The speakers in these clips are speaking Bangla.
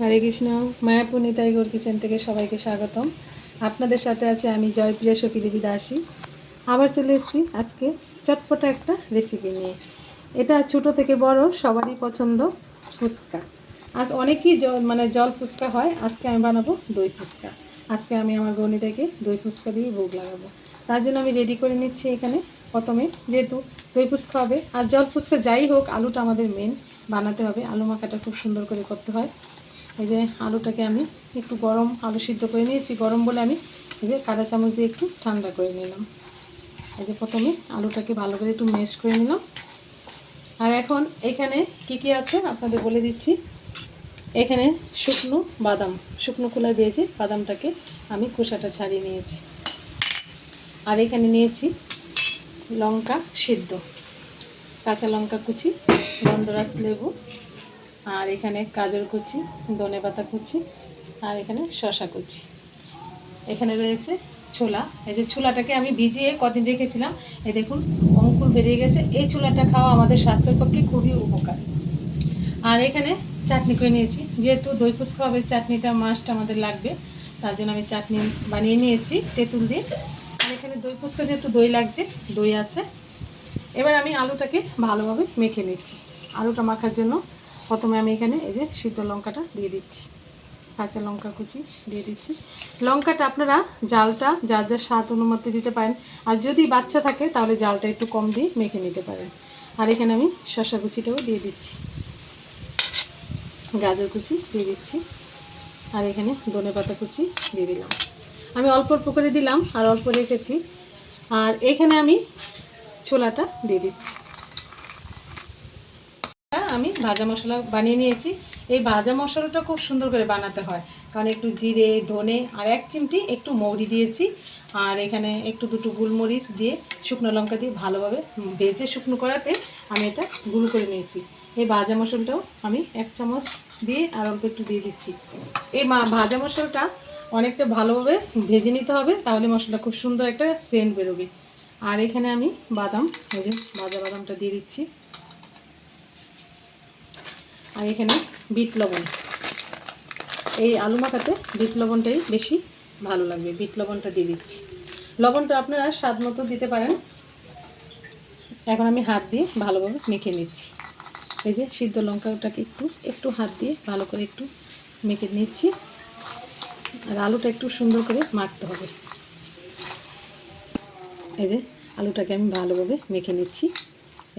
হরে কৃষ্ণ, মায়াপুর নিতাই গৌর কিচেন থেকে সবাইকে স্বাগতম। আপনাদের সাথে আছে আমি জয়প্রিয়া সখী দেবী দাসী। আবার চলে এসেছি আজকে চটপটা একটা রেসিপি নিয়ে। এটা ছোট থেকে বড়, সবারই পছন্দ ফুচকা। আজ অনেকই জল মানে জল ফুচকা হয়, আজকে আমি বানাবো দই ফুচকা। আজকে আমি আমার গণি দই ফুচকা দিয়ে ভোগ লাগাবো। তার জন্য আমি রেডি করে নিচ্ছি এখানে প্রথমে, যেহেতু দই ফুচকা হবে। আর জল ফুচকা যাই হোক, আলুটা আমাদের মেন বানাতে হবে। আলু মাখাটা খুব সুন্দর করে করতে হয়। এই যে আলুটাকে আমি একটু গরম আলু সিদ্ধ করে নিয়েছি। গরম বলে আমি এই যে কাঁটা চামচ দিয়ে একটু ঠান্ডা করে নিলাম। এই যে প্রথমে আলুটাকে ভালো করে একটু ম্যাশ করে নিলাম। আর এখন এখানে কি কি আছে আপনাদের বলে দিচ্ছি। এখানে শুকনো বাদাম, শুকনো খোলায় ভেজে বাদামটাকে আমি খোসাটা ছাড়িয়ে নিয়েছি। আর এখানে নিয়েছি লঙ্কা সিদ্ধ, কাঁচা লঙ্কা কুচি, গন্ধরাজ লেবু আর এখানে গাজর কুচি, ধনে পাতা কুচি, আর এখানে শশা কুচি। এখানে রয়েছে ছোলা। এই যে ছোলাটাকে আমি ভিজিয়ে কদিন রেখেছিলাম এই দেখুন, অঙ্কুর বেরিয়ে গেছে। এই ছোলাটা খাওয়া আমাদের স্বাস্থ্যের পক্ষে খুবই উপকার। আর এখানে চাটনি করে নিয়েছি। যেহেতু দই ফুচকা হবে, চাটনিটা মাছটা আমাদের লাগবে। তার জন্য আমি চাটনি বানিয়ে নিয়েছি, তেঁতুল দিয়ে। আর এখানে দই ফুচকা যেহেতু দই লাগছে, দই আছে। এবার আমি আলুটাকে ভালোভাবে মেখে নিচ্ছি। আলুটা মাখার জন্য প্রথমে আমি এখানে এই যে সিদ্ধ লঙ্কাটা দিয়ে দিচ্ছি, কাঁচা লঙ্কা কুচি দিয়ে দিচ্ছি। লঙ্কাটা আপনারা জালটা, যার যার স্বাদ অনুমতি দিতে পারেন। আর যদি বাচ্চা থাকে, তাহলে জালটা একটু কম দিয়ে মেখে নিতে পারেন। আর এখানে আমি শশা কুচিটাও দিয়ে দিচ্ছি। গাজর কুচি দিয়ে দিচ্ছি। আর এখানে ধনে পাতা কুচি দিয়ে দিলাম। আমি অল্প অল্প করে দিলাম আর অল্প রেখেছি। আর এখানে আমি ছোলাটা দিয়ে দিচ্ছি। আমি ভাজা মশলা বানিয়ে নিয়েছি। এই ভাজা মশলাটা খুব সুন্দর করে বানাতে হয়। কারণ একটু জিরে, ধনে আর এক চিমটি একটু মৌরি দিয়েছি। আর এখানে একটু দুটো গোলমরিচ দিয়ে শুকনো লঙ্কা দিয়ে ভালোভাবে ভেজে শুকনো করাতে আমি এটা গুঁড়ো করে নিয়েছি। এই ভাজা মশলাটাও আমি এক চামচ দিয়ে আর অল্প একটু দিয়ে দিচ্ছি। এই ভাজা মশলাটা অনেকটা ভালোভাবে ভেজে নিতে হবে, তাহলে মশলা খুব সুন্দর একটা সেন্ট বেরোবে। আর এখানে আমি বাদাম, এই যে ভাজা বাদামটা দিয়ে দিচ্ছি। আর এখানে বিট লবণ। এই আলু মাখাতে বিট লবণটাই বেশি ভালো লাগবে। বিট লবণটা দিয়ে দিচ্ছি। লবণটা আপনারা স্বাদ মতো দিতে পারেন। এখন আমি হাত দিয়ে ভালোভাবে মেখে নিচ্ছি। এই যে সিদ্ধ লঙ্কাটাকে একটু একটু হাত দিয়ে ভালো করে একটু মেখে নিচ্ছি। আর আলুটা একটু সুন্দর করে মাখতে হবে। এই যে আলুটাকে আমি ভালোভাবে মেখে নিচ্ছি।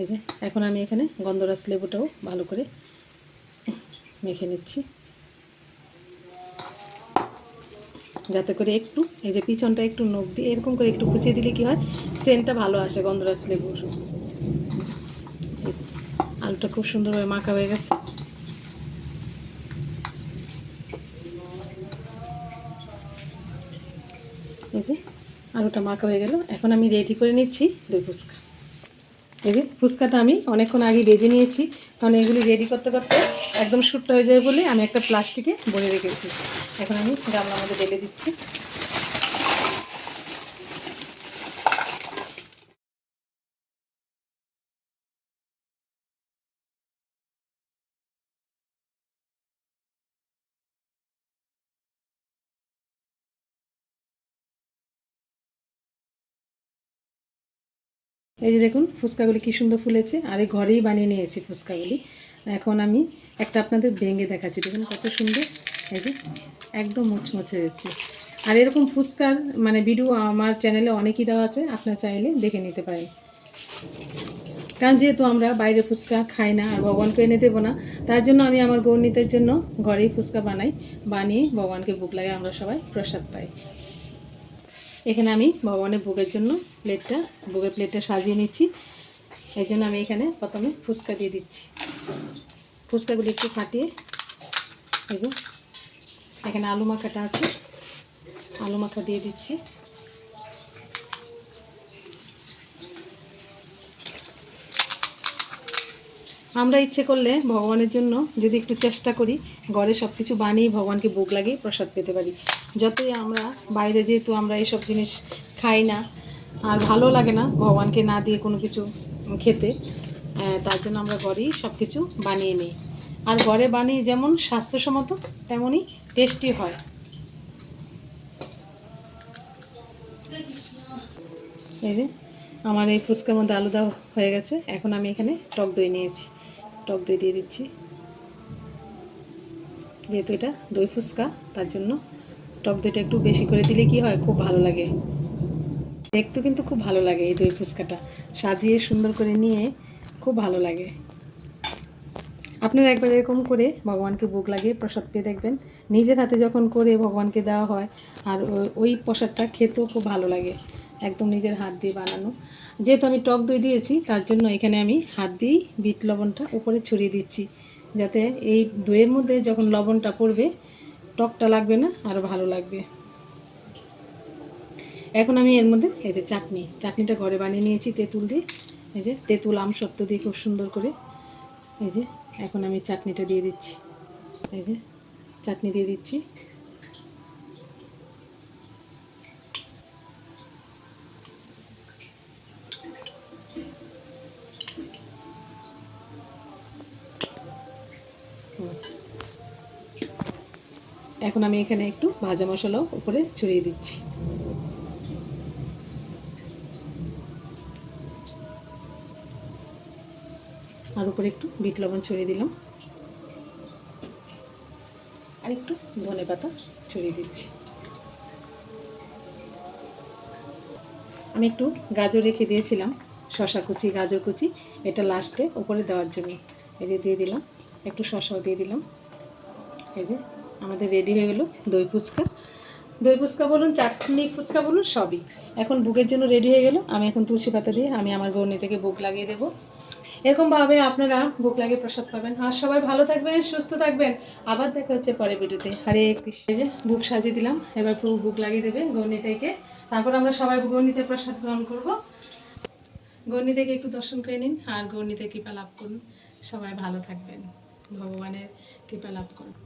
এই যে এখন আমি এখানে গন্ধরাজ লেবুটাও ভালো করে মেখে নিচ্ছি। যাতে করে একটু, এই যে পিছনটা একটু নখ দিয়ে, এরকম করে একটু কুচিয়ে দিলে কি হয়, সেন্টটা ভালো আসে গন্ধরাজ লেবুর। আলুটা খুব সুন্দরভাবে মাখা হয়ে গেছে। এই যে আলুটা মাখা হয়ে গেল। এখন আমি রেডি করে নিচ্ছি দই ফুচকা। এই যে ফুচকাটা আমি অনেকক্ষণ আগে বেজে নিয়েছি। কারণ এগুলি রেডি করতে করতে একদম শুটটা হয়ে যাবে বলে আমি একটা প্লাস্টিকে ভরে রেখেছি। এখন আমি গামলার মধ্যে ঢেলে দিচ্ছি। এই যে দেখুন, ফুচকাগুলি কী সুন্দর ফুলেছে। আর এই ঘরেই বানিয়ে নিয়েছি ফুচকাগুলি। এখন আমি একটা আপনাদের ভেঙে দেখাচ্ছি। দেখুন কত সুন্দর। এই যে একদম মুচমুচে হয়েছে। আর এরকম ফুচকার মানে ভিডিও আমার চ্যানেলে অনেকই দেওয়া আছে। আপনার চাইলে দেখে নিতে পারেন। কারণ যেহেতু আমরা বাইরে ফুচকা খাই না আর ভগবানকে এনে দেবো না, তার জন্য আমি আমার গৌরনীতের জন্য ঘরেই ফুচকা বানাই। বানিয়ে ভগবানকে বুক লাগে, আমরা সবাই প্রসাদ পাই। এখানে আমি ভগবানের ভোগের জন্য প্লেটটা, ভোগের প্লেটটা সাজিয়ে নিচ্ছি। এই জন্য আমি এখানে প্রথমে ফুচকা দিয়ে দিচ্ছি। ফুচকাগুলি একটু ফাটিয়ে, এই যে এখানে আলু মাখাটা আছে, আলু মাখা দিয়ে দিচ্ছি। আমরা ইচ্ছে করলে ভগবানের জন্য যদি একটু চেষ্টা করি ঘরে সব কিছু বানিয়ে ভগবানকে ভোগ লাগিয়ে প্রসাদ পেতে পারি। যতই আমরা বাইরে যেহেতু আমরা এইসব জিনিস খাই না, আর ভালো লাগে না ভগবানকে না দিয়ে কোনো কিছু খেতে তার জন্য আমরা ঘরেই সব কিছু বানিয়ে নিই। আর ঘরে বানিয়ে যেমন স্বাস্থ্যসম্মত, তেমনই টেস্টি হয়। এই যে, আমার এই ফুচকার মধ্যে আলু হয়ে গেছে। এখন আমি এখানে টক দই নিয়েছি। টক দই দিয়ে দিচ্ছি। যেহেতু এটা দই ফুচকা, তার জন্য টক দইটা একটু বেশি করে দিলে কি হয়? খুব ভালো লাগে। দেখতে কিন্তু খুব ভালো লাগে এই দই ফুচকাটা। সাজিয়ে সুন্দর করে নিয়ে খুব ভালো লাগে। আপনারা একবার এরকম করে ভগবানকে ভোগ লাগিয়ে প্রসাদ পেয়ে দেখবেন। নিজের হাতে যখন করে ভগবানকে দেওয়া হয়, আর ওই প্রসাদটা খেতেও খুব ভালো লাগে। একদম নিজের হাত দিয়ে বানানো। যেহেতু আমি টক দই দিয়েছি, তার জন্য এখানে আমি হাত দিয়েই বিট লবণটা উপরে ছড়িয়ে দিচ্ছি। যাতে এই দইয়ের মধ্যে যখন লবণটা পড়বে, টকটা লাগবে না আরও ভালো লাগবে। এখন আমি এর মধ্যে এই যে চাটনি, চাটনিটা ঘরে বানিয়ে নিয়েছি তেঁতুল দিয়ে। এই যে তেঁতুল আম সত্য দিয়ে খুব সুন্দর করে। এই যে এখন আমি চাটনিটা দিয়ে দিচ্ছি। এই যে চাটনি দিয়ে দিচ্ছি। এখন আমি এখানে একটু ভাজা মশলাও উপরে ছড়িয়ে দিচ্ছি। আর উপরে একটু বিট লবণ ছড়িয়ে দিলাম। আর একটু ধনে পাতা ছড়িয়ে দিচ্ছি। আমি একটু গাজর রেখে দিয়েছিলাম শশা কুচি, গাজর কুচি, এটা লাস্টে উপরে দেওয়ার জন্য। এই যে দিয়ে দিলাম। একটু শশাও দিয়ে দিলাম। এই যে, আমাদের রেডি হয়ে গেলো দই ফুচকা। দই ফুচকা বলুন, চাটনি ফুচকা বলুন, সবই। এখন বুকের জন্য রেডি হয়ে গেল। আমি এখন তুলসী পাতা দিয়ে আমি আমার গৌনি থেকে বুক লাগিয়ে দেবো। এরকমভাবে আপনারা বুক লাগিয়ে প্রসাদ পাবেন। আর সবাই ভালো থাকবেন, সুস্থ থাকবেন। আবার দেখা হচ্ছে পরে ভিডিওতে। হরে কৃষ্ণ। যে, বুক সাজিয়ে দিলাম। এবার পুরো বুক লাগিয়ে দেবে গৌনি থেকে। তারপর আমরা সবাই গৌনিতে প্রসাদ গ্রহণ করব। গৌনি থেকে একটু দর্শন করে নিন। আর গৌনিতে কৃপা লাভ করুন। সবাই ভালো থাকবেন। ভগবানের কৃপা লাভ করুন